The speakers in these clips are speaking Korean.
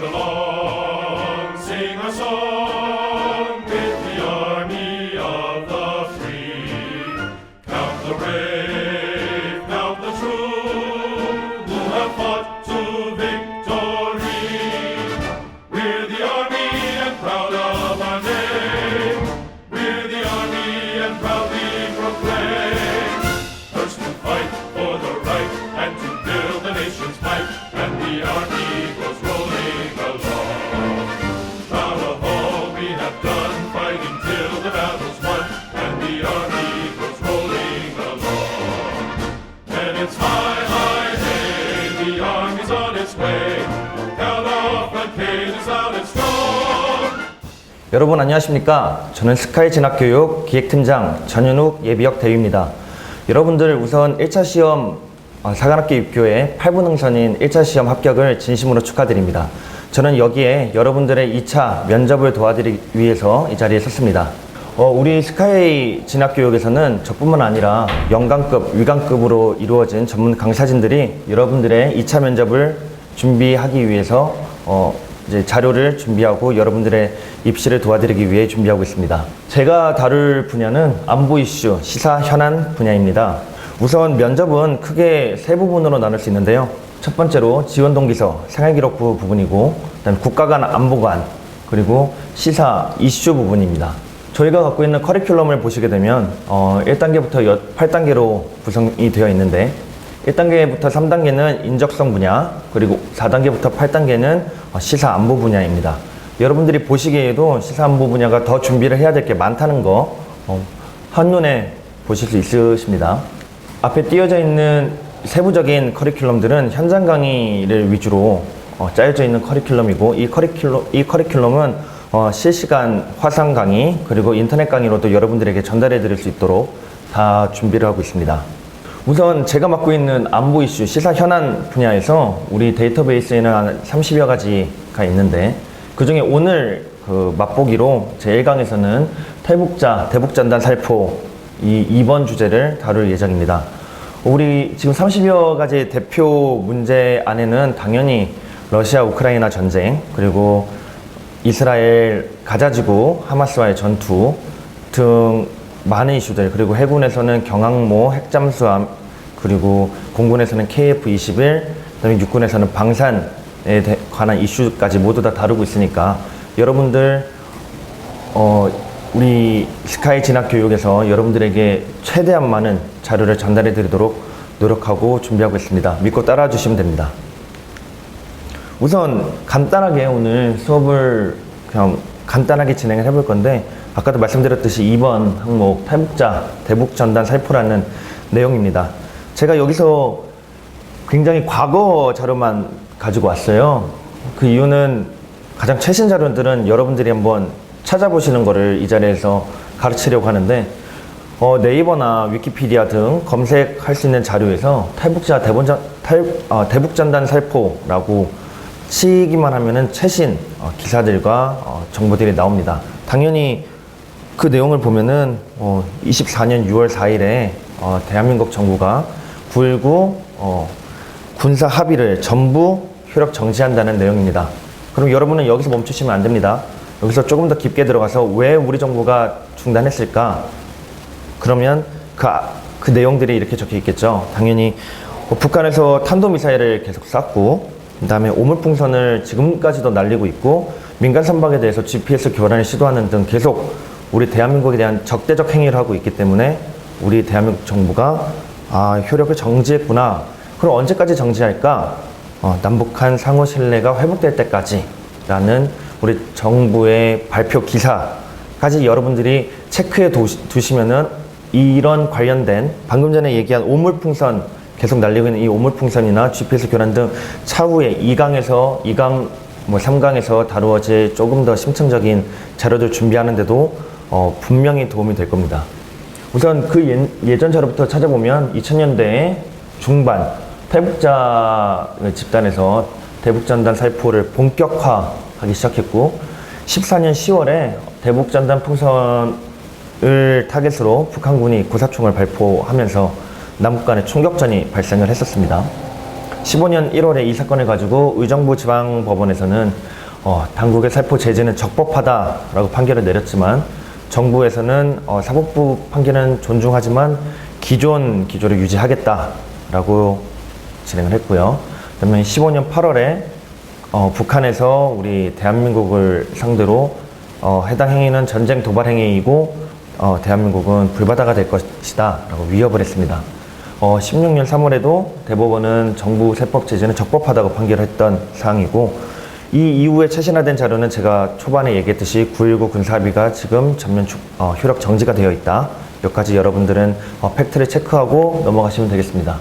shalom. 여러분 안녕하십니까? 저는 스카이 진학교육 기획팀장 전윤욱 예비역 대위입니다. 여러분들 우선 1차 시험 어, 사관학교 입교에 8분 응선인 1차 시험 합격을 진심으로 축하드립니다. 저는 여기에 여러분들의 2차 면접을 도와드리기 위해서 이 자리에 섰습니다. 어, 우리 스카이 진학교육에서는 저뿐만 아니라 영강급, 위강급으로 이루어진 전문 강사진들이 여러분들의 2차 면접을 준비하기 위해서 어, 이제 자료를 준비하고 여러분들의 입시를 도와드리기 위해 준비하고 있습니다. 제가 다룰 분야는 안보 이슈, 시사 현안 분야입니다. 우선 면접은 크게 세 부분으로 나눌 수 있는데요. 첫 번째로 지원 동기서, 생활 기록부 부분이고, 그다음 국가 간 안보 관, 그리고 시사 이슈 부분입니다. 저희가 갖고 있는 커리큘럼을 보시게 되면 어, 1단계부터 8단계로 구성이 되어 있는데 1단계부터 3단계는 인적성 분야, 그리고 4단계부터 8단계는 어, 시사 안보 분야입니다. 여러분들이 보시기에도 시사 안보 분야가 더 준비를 해야 될 게 많다는 거 어, 한눈에 보실 수 있으십니다. 앞에 띄어져 있는 세부적인 커리큘럼들은 현장 강의를 위주로 어, 짜여져 있는 커리큘럼이고 이 커리큘럼 이 커리큘럼은 어, 실시간 화상 강의 그리고 인터넷 강의로도 여러분들에게 전달해 드릴 수 있도록 다 준비를 하고 있습니다. 우선 제가 맡고 있는 안보 이슈 시사 현안 분야에서 우리 데이터베이스에는 한 30여 가지가 있는데 그 중에 오늘 그 맛보기로 제 1강에서는 탈북자 대북전단 살포 이 2번 주제를 다룰 예정입니다. 우리 지금 30여 가지 대표 문제 안에는 당연히 러시아 우크라이나 전쟁 그리고 이스라엘 가자지구 하마스와의 전투 등 많은 이슈들 그리고 해군에서는 경항모 핵잠수함 그리고 공군에서는 KF-21 그다음에 육군에서는 방산에 대- 관한 이슈까지 모두 다 다루고 있으니까 여러분들 어, 우리 스카이 진학 교육에서 여러분들에게 최대한 많은 자료를 전달해 드리도록 노력하고 준비하고 있습니다. 믿고 따라와 주시면 됩니다. 우선 간단하게 오늘 수업을 그냥 간단하게 진행을 해볼 건데 아까도 말씀드렸듯이 2번 항목 탈북자 대북 전단 살포라는 내용입니다. 제가 여기서 굉장히 과거 자료만 가지고 왔어요. 그 이유는 가장 최신 자료들은 여러분들이 한번 찾아보시는 거를 이 자리에서 가르치려고 하는데 어, 네이버나 위키피디아 등 검색할 수 있는 자료에서 탈북자 대본전, 탈, 어, 대북전단 살포라고 치기만 하면은 최신 어, 기사들과 어, 정보들이 나옵니다. 당연히 그 내용을 보면은 어, 24년 6월 4일에 어, 대한민국 정부가 9.19 어, 군사 합의를 전부 효력 정지한다는 내용입니다. 그럼 여러분은 여기서 멈추시면 안 됩니다. 여기서 조금 더 깊게 들어가서 왜 우리 정부가 중단했을까? 그러면 그, 아- 그 내용들이 이렇게 적혀 있겠죠. 당연히 뭐 북한에서 탄도미사일을 계속 쐈고, 그 다음에 오물풍선을 지금까지도 날리고 있고, 민간 선박에 대해서 GPS 교란을 시도하는 등 계속 우리 대한민국에 대한 적대적 행위를 하고 있기 때문에 우리 대한민국 정부가 아, 효력을 정지했구나. 그럼 언제까지 정지할까? 어, 남북한 상호 신뢰가 회복될 때까지 라는 우리 정부의 발표 기사까지 여러분들이 체크해 두시- 두시면은 이런 관련된 방금 전에 얘기한 오물풍선 계속 날리고 있는 이 오물풍선이나 GPS 교란 등 차후에 2강에서 2강 뭐 3강에서 다루어질 조금 더 심층적인 자료들 준비하는데도 어, 분명히 도움이 될 겁니다. 우선 그 예, 예전 자료부터 찾아보면 2000년대 중반 탈북자 집단에서 대북전단 살포를 본격화하기 시작했고 14년 10월에 대북전단 풍선을 타겟으로 북한군이 구사총을 발포하면서 남북 간의 총격전이 발생을 했었습니다. 15년 1월에 이 사건을 가지고 의정부 지방법원에서는 어, 당국의 살포 제재는 적법하다라고 판결을 내렸지만 정부에서는 어, 사법부 판결은 존중하지만 기존 기조를 유지하겠다라고 진행을 했고요. 그다음에 15년 8월에 어, 북한에서 우리 대한민국을 상대로 어, 해당 행위는 전쟁 도발 행위이고 어, 대한민국은 불바다가 될 것이다라고 위협을 했습니다. 어, 16년 3월에도 대법원은 정부 세법 제재는 적법하다고 판결했던 사항이고 이 이후에 최신화된 자료는 제가 초반에 얘기했듯이 9.19 군사합의가 지금 전면 주- 어, 효력 정지가 되어 있다. 몇 가지 여러분들은 어, 팩트를 체크하고 넘어가시면 되겠습니다.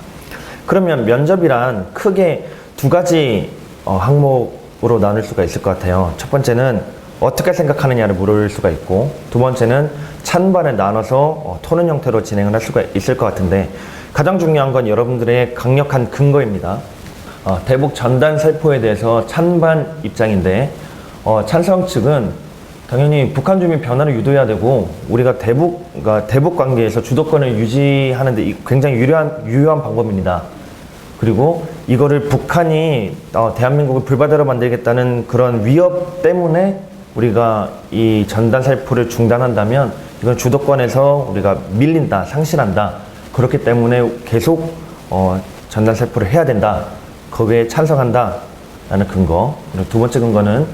그러면 면접이란 크게 두 가지 어, 항목으로 나눌 수가 있을 것 같아요. 첫 번째는 어떻게 생각하느냐를 물을 수가 있고 두 번째는 찬반을 나눠서 어, 토론 형태로 진행을 할 수가 있을 것 같은데 가장 중요한 건 여러분들의 강력한 근거입니다. 어, 대북 전단 살포에 대해서 찬반 입장인데 어, 찬성 측은 당연히 북한 주민 변화를 유도해야 되고 우리가 대북 그러니까 대북 관계에서 주도권을 유지하는데 이- 굉장히 유리한 유효한 방법입니다. 그리고 이거를 북한이 어, 대한민국을 불바다로 만들겠다는 그런 위협 때문에 우리가 이 전단 살포를 중단한다면 이건 주도권에서 우리가 밀린다, 상실한다. 그렇기 때문에 계속 어, 전단 살포를 해야 된다. 거기에 찬성한다라는 근거. 그리고 두 번째 근거는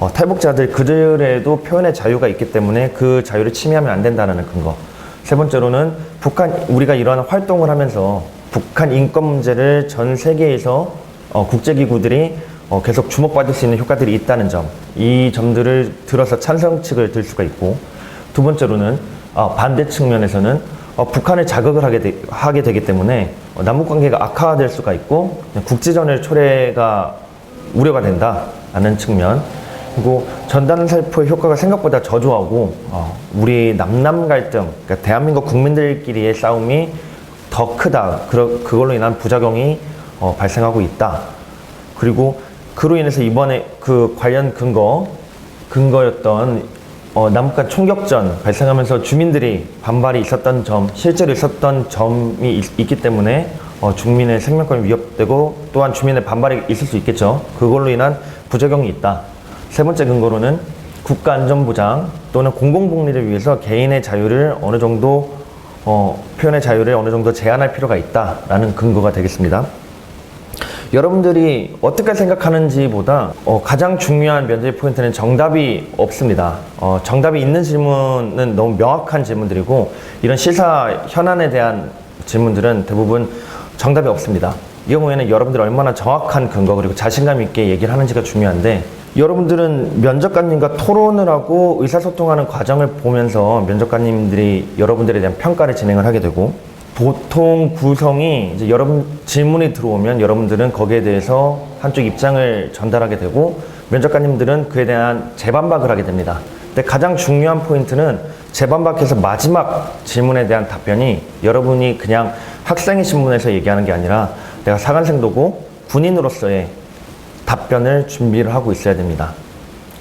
어, 탈북자들 그들에도 표현의 자유가 있기 때문에 그 자유를 침해하면 안 된다라는 근거. 세 번째로는 북한 우리가 이러한 활동을 하면서 북한 인권 문제를 전 세계에서 어, 국제기구들이 어, 계속 주목받을 수 있는 효과들이 있다는 점. 이 점들을 들어서 찬성 측을 들 수가 있고 두 번째로는 어, 반대 측면에서는 어, 북한을 자극을 하게, 되, 하게 되기 때문에 어, 남북 관계가 악화될 수가 있고 국제전의 초래가 우려가 된다라는 측면. 그리고 전단 살포의 효과가 생각보다 저조하고 어, 우리 남남 갈등 그러니까 대한민국 국민들끼리의 싸움이 더 크다. 그러, 그걸로 인한 부작용이 어, 발생하고 있다. 그리고 그로 인해서 이번에 그 관련 근거 근거였던 어, 남북간 총격전 발생하면서 주민들이 반발이 있었던 점, 실제로 있었던 점이 있, 있기 때문에 어, 주민의 생명권이 위협되고 또한 주민의 반발이 있을 수 있겠죠. 그걸로 인한 부작용이 있다. 세 번째 근거로는 국가안전보장 또는 공공복리를 위해서 개인의 자유를 어느 정도 어, 표현의 자유를 어느 정도 제한할 필요가 있다라는 근거가 되겠습니다. 여러분들이 어떻게 생각하는지보다 어, 가장 중요한 면접의 포인트는 정답이 없습니다. 어, 정답이 있는 질문은 너무 명확한 질문들이고 이런 시사 현안에 대한 질문들은 대부분 정답이 없습니다. 이 경우에는 여러분들이 얼마나 정확한 근거 그리고 자신감 있게 얘기를 하는지가 중요한데 여러분들은 면접관님과 토론을 하고 의사소통하는 과정을 보면서 면접관님들이 여러분들에 대한 평가를 진행을 하게 되고 보통 구성이 이제 여러분 질문이 들어오면 여러분들은 거기에 대해서 한쪽 입장을 전달하게 되고 면접관님들은 그에 대한 재반박을 하게 됩니다. 근데 가장 중요한 포인트는 재반박해서 마지막 질문에 대한 답변이 여러분이 그냥 학생의 신분에서 얘기하는 게 아니라 내가 사관생도고 군인으로서의 답변을 준비를 하고 있어야 됩니다.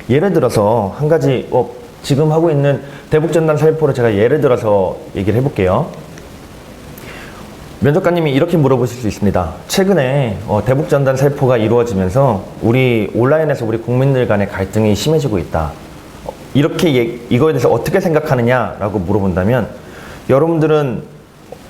예를 들어서 한 가지 어, 지금 하고 있는 대북전단 살포를 제가 예를 들어서 얘기를 해볼게요. 면접관님이 이렇게 물어보실 수 있습니다. 최근에 어, 대북전단 살포가 이루어지면서 우리 온라인에서 우리 국민들 간의 갈등이 심해지고 있다. 어, 이렇게 얘- 이거에 대해서 어떻게 생각하느냐라고 물어본다면 여러분들은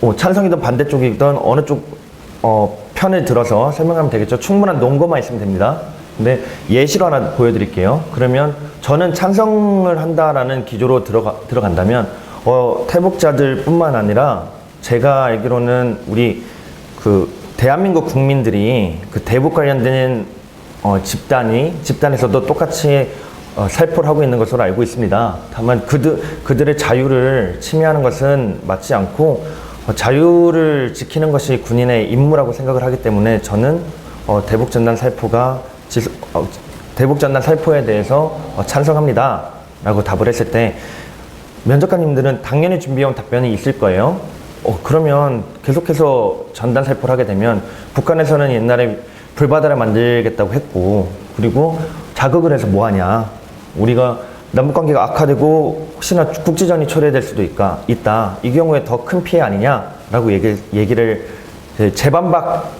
어, 찬성이든 반대쪽이든 어느 쪽 어, 편을 들어서 설명하면 되겠죠. 충분한 논거만 있으면 됩니다. 근데 예시로 하나 보여드릴게요. 그러면 저는 찬성을 한다라는 기조로 들어가, 들어간다면 어, 탈북자들뿐만 아니라 제가 알기로는 우리 그 대한민국 국민들이 그 대북 관련된 어, 집단이 집단에서도 똑같이 어, 살포를 하고 있는 것으로 알고 있습니다. 다만 그들 그들의 자유를 침해하는 것은 맞지 않고 어, 자유를 지키는 것이 군인의 임무라고 생각을 하기 때문에 저는 어, 대북 전단 살포가 지수, 어, 대북 전단 살포에 대해서 어, 찬성합니다라고 답을 했을 때 면접관님들은 당연히 준비해온 답변이 있을 거예요. 어, 그러면 계속해서 전단 살포를 하게 되면 북한에서는 옛날에 불바다를 만들겠다고 했고 그리고 자극을 해서 뭐 하냐. 우리가 남북 관계가 악화되고 혹시나 국지전이 초래될 수도 있까, 있다. 이 경우에 더 큰 피해 아니냐라고 얘기, 얘기를 재반박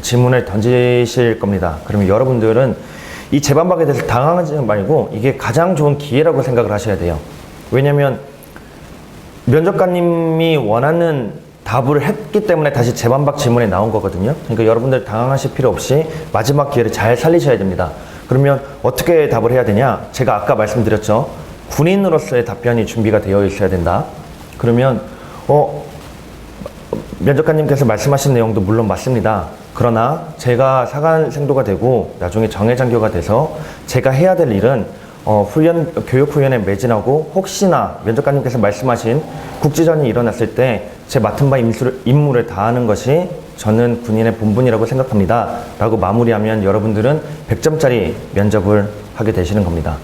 질문을 던지실 겁니다. 그러면 여러분들은 이 재반박에 대해서 당황하지 말고 이게 가장 좋은 기회라고 생각을 하셔야 돼요. 왜냐면 면접관님이 원하는 답을 했기 때문에 다시 재반박 질문에 나온 거거든요. 그러니까 여러분들 당황하실 필요 없이 마지막 기회를 잘 살리셔야 됩니다. 그러면 어떻게 답을 해야 되냐? 제가 아까 말씀드렸죠. 군인으로서의 답변이 준비가 되어 있어야 된다. 그러면 어 면접관님께서 말씀하신 내용도 물론 맞습니다. 그러나 제가 사관생도가 되고 나중에 정예장교가 돼서 제가 해야 될 일은 어, 훈련, 교육 훈련에 매진하고 혹시나 면접관님께서 말씀하신 국지전이 일어났을 때 제 맡은 바 임수를, 임무를 다하는 것이 저는 군인의 본분이라고 생각합니다. 라고 마무리하면 여러분들은 100점짜리 면접을 하게 되시는 겁니다.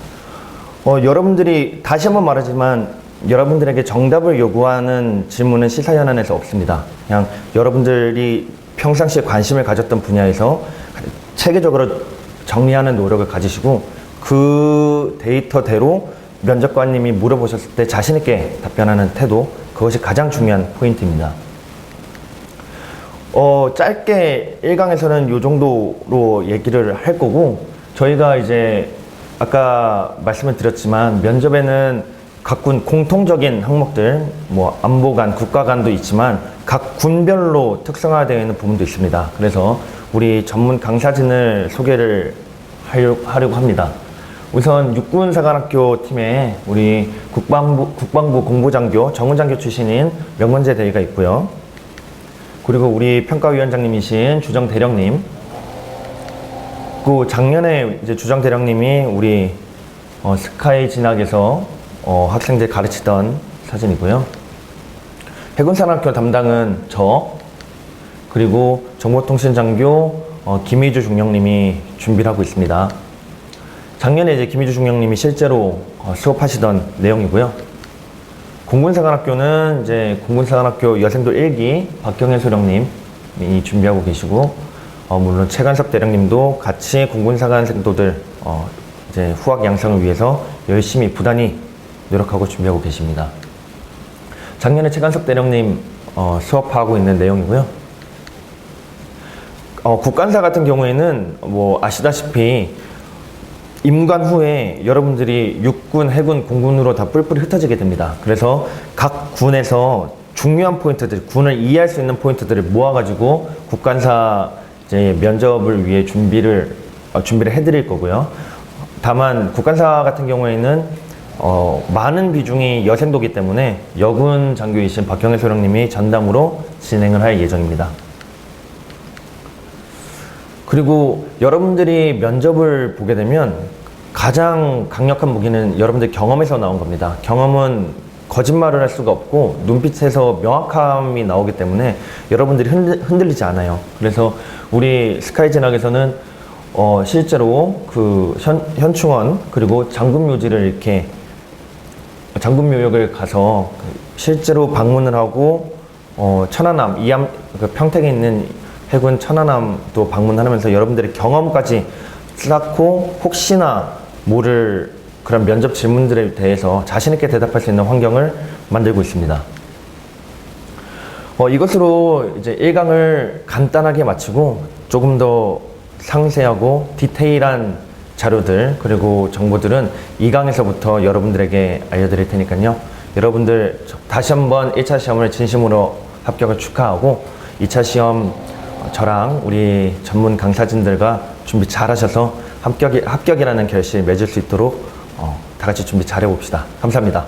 어, 여러분들이 다시 한번 말하지만 여러분들에게 정답을 요구하는 질문은 시사연안에서 없습니다. 그냥 여러분들이 평상시에 관심을 가졌던 분야에서 체계적으로 정리하는 노력을 가지시고 그 데이터대로 면접관님이 물어보셨을 때 자신있게 답변하는 태도 그것이 가장 중요한 포인트입니다. 어, 짧게 1강에서는 이 정도로 얘기를 할 거고, 저희가 이제 아까 말씀을 드렸지만, 면접에는 각군 공통적인 항목들, 뭐 안보관, 국가관도 있지만, 각 군별로 특성화되어 있는 부분도 있습니다. 그래서 우리 전문 강사진을 소개를 하려- 하려고 합니다. 우선 육군사관학교 팀에 우리 국방부, 국방부 공보장교, 정훈장교 출신인 명건재 대위가 있고요. 그리고 우리 평가위원장님이신 주정 대령님. 그 작년에 이제 주정 대령님이 우리 어, 스카이 진학에서 어, 학생들 가르치던 사진이고요. 해군산학교 담당은 저 그리고 정보통신장교 어, 김희주 중령님이 준비를 하고 있습니다. 작년에 이제 김희주 중령님이 실제로 어, 수업하시던 내용이고요. 공군사관학교는 이제 공군사관학교 여생도 1기 박경혜 소령님이 준비하고 계시고 어, 물론 최관섭 대령님도 같이 공군사관 생도들 어, 이제 후학 양성을 위해서 열심히 부단히 노력하고 준비하고 계십니다. 작년에 최관섭 대령님 어, 수업하고 있는 내용이고요. 어, 국간사 같은 경우에는 뭐 아시다시피 임관 후에 여러분들이 육군, 해군, 공군으로 다 뿔뿔이 흩어지게 됩니다. 그래서 각 군에서 중요한 포인트들, 군을 이해할 수 있는 포인트들을 모아가지고 국간사 이제 면접을 위해 준비를 어, 준비를 해드릴 거고요. 다만 국간사 같은 경우에는 어, 많은 비중이 여생도기 때문에 여군 장교이신 박경혜 소령님이 전담으로 진행을 할 예정입니다. 그리고 여러분들이 면접을 보게 되면 가장 강력한 무기는 여러분들 경험에서 나온 겁니다. 경험은 거짓말을 할 수가 없고 눈빛에서 명확함이 나오기 때문에 여러분들이 흔들, 흔들리지 않아요. 그래서 우리 스카이 진학에서는 어, 실제로 그 현, 현충원 그리고 장군묘지를 이렇게 장군묘역을 가서 그 실제로 방문을 하고 어, 천안함 이암 그 평택에 있는 해군 천안함도 방문하면서 여러분들의 경험까지 쌓고 혹시나 모를 그런 면접 질문들에 대해서 자신 있게 대답할 수 있는 환경을 만들고 있습니다. 어, 이것으로 이제 1강을 간단하게 마치고 조금 더 상세하고 디테일한 자료들 그리고 정보들은 2강에서부터 여러분들에게 알려드릴 테니까요. 여러분들 다시 한번 1차 시험을 진심으로 합격을 축하하고 2차 시험 저랑 우리 전문 강사진들과 준비 잘 하셔서 합격이, 합격이라는 결실 맺을 수 있도록 어, 다 같이 준비 잘 해봅시다. 감사합니다.